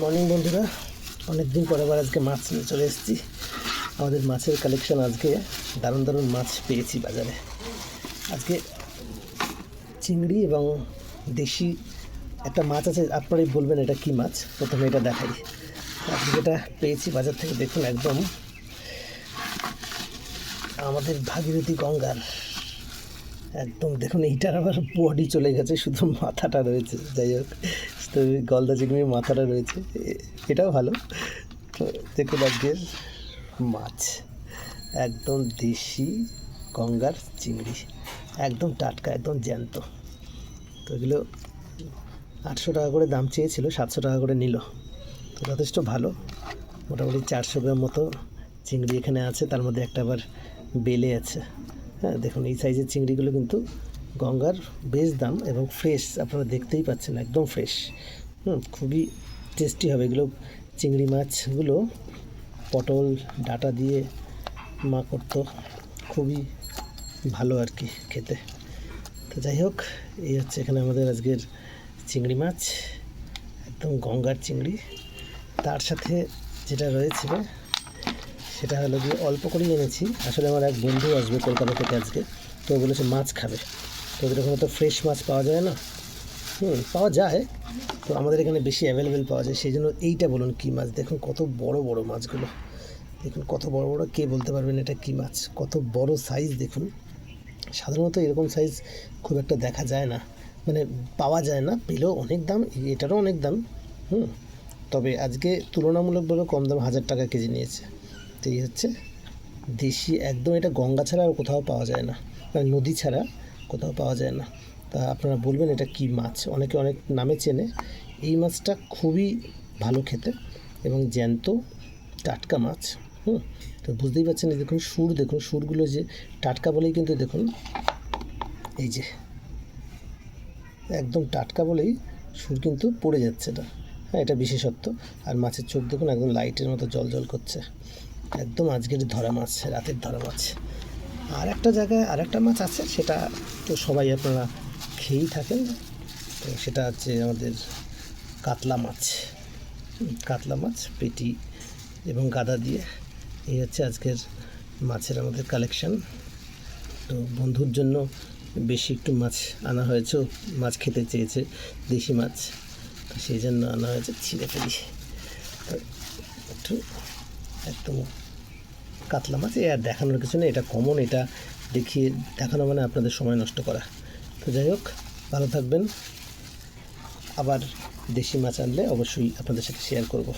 Morning বন্ধুরা অনেক দিন পরে আবার আজকে মাছ নিয়ে চলে এসেছি। আমাদের মাছের কালেকশন আজকে দারুণ দারুণ মাছ পেয়েছি বাজারে। আজকে চিংড়ি এবং দেশি একটা মাছ আছে, আপনারাই বলবেন এটা কি মাছ? প্রথমে এটা দেখাই। আজকে যেটা পেয়েছি বাজার থেকে দেখুন একদম। আমাদের ভাগীরথী গঙ্গার একদম দেখুন, এইটার আবার বডি চলে গেছে, শুধু মাথাটা রয়েছে, যাই হোক। তো গলদা চিংড়ির মাথাটা রয়েছে এটাও ভালো। তো দেখুন আজকের মাছ। একদম দেশি গঙ্গার চিংড়ি, একদম টাটকা, একদম জ্যান্ত। তো এগুলো আটশো টাকা করে দাম চেয়েছিল, সাতশো টাকা করে নিল। তো যথেষ্ট ভালো। মোটামুটি চারশো গ্রাম মতো চিংড়ি এখানে আছে, তার মধ্যে একটা আবার বেলে আছে। হ্যাঁ দেখুন, এই সাইজের চিংড়িগুলো কিন্তু গঙ্গার বেশ দাম এবং ফ্রেশ আপনারা দেখতেই পাচ্ছেন, একদম ফ্রেশ হুম, খুবই টেস্টি হবে এগুলো। চিংড়ি মাছগুলো পটল, ডাটা দিয়ে মা করতো খুবই ভালো আর কি খেতে। তো যাই হোক, এই হচ্ছে এখানে আমাদের আজকের চিংড়ি মাছ, একদম গঙ্গার চিংড়ি। তার সাথে যেটা রয়েছে সেটা হলো গিয়ে অল্প করেই এনেছি। আসলে আমার এক বন্ধু আসবে কলকাতা থেকে আজকে, তো বলেছে মাছ খাবে। তো ওদের ওখানে তো ফ্রেশ মাছ পাওয়া যায় না। হুম, পাওয়া যায়, তো আমাদের এখানে বেশি অ্যাভেলেবেল পাওয়া যায়। সেই জন্য এইটা বলুন কী মাছ? দেখুন কত বড় বড় মাছগুলো। দেখুন কত বড় বড়, কে বলতে পারবেন এটা কী মাছ? কত বড় সাইজ দেখুন। সাধারণত এরকম সাইজ খুব একটা দেখা যায় না। মানে পাওয়া যায় না, পেলেও অনেক দাম, এটারও অনেক দাম। হুম, তবে আজকে তুলনামূলকভাবে কম দাম হাজার টাকা কেজি নিয়েছে। তো এই হচ্ছে দেশি, একদম এটা গঙ্গা ছাড়া আর কোথাও পাওয়া যায় না। মানে নদী ছাড়া কোথাও পাওয়া যায় না। তা আপনারা বলবেন এটা কি মাছ? অনেকে অনেক নামে চেনে। এই মাছটা খুবই ভালো খেতে এবং জ্যান্ত টাটকা মাছ, হুম? তো বুঝতেই পারছেন এই দেখুন সুর, দেখুন সুরগুলো যে টাটকা বলেই কিন্তু দেখুন, এই যে একদম টাটকা বলেই সুর কিন্তু পড়ে যাচ্ছে এটা। হ্যাঁ এটা বিশেষত্ব। আর মাছের চোখ দেখুন একদম লাইটের মতো জল জল করছে। একদম আজকের ধরা মাছ, রাতের ধরা মাছ। আর একটা জায়গায় আর একটা মাছ আছে, সেটা তো সবাই আপনারা খেয়েই থাকেন। তো সেটা হচ্ছে আমাদের কাতলা মাছ। কাতলা মাছ, পেটি এবং গাদা দিয়ে। এই হচ্ছে আজকের মাছের আমাদের কালেকশান তো বন্ধুর জন্য বেশি একটু মাছ আনা হয়েছে মাছ খেতে চেয়েছে, দেশি মাছ। তো সেই জন্য আনা হয়েছে, ছিঁড়ে ফেলি। তো একটু, একদম কাতলা মাছ, এ আর দেখানোর কিছু নেই, এটা কমন এটা দেখিয়ে দেখানো মানে আপনাদের সময় নষ্ট করা। তো যাই হোক, ভালো থাকবেন। আবার দেশি মাছ আনলে অবশ্যই আপনাদের সাথে শেয়ার করব।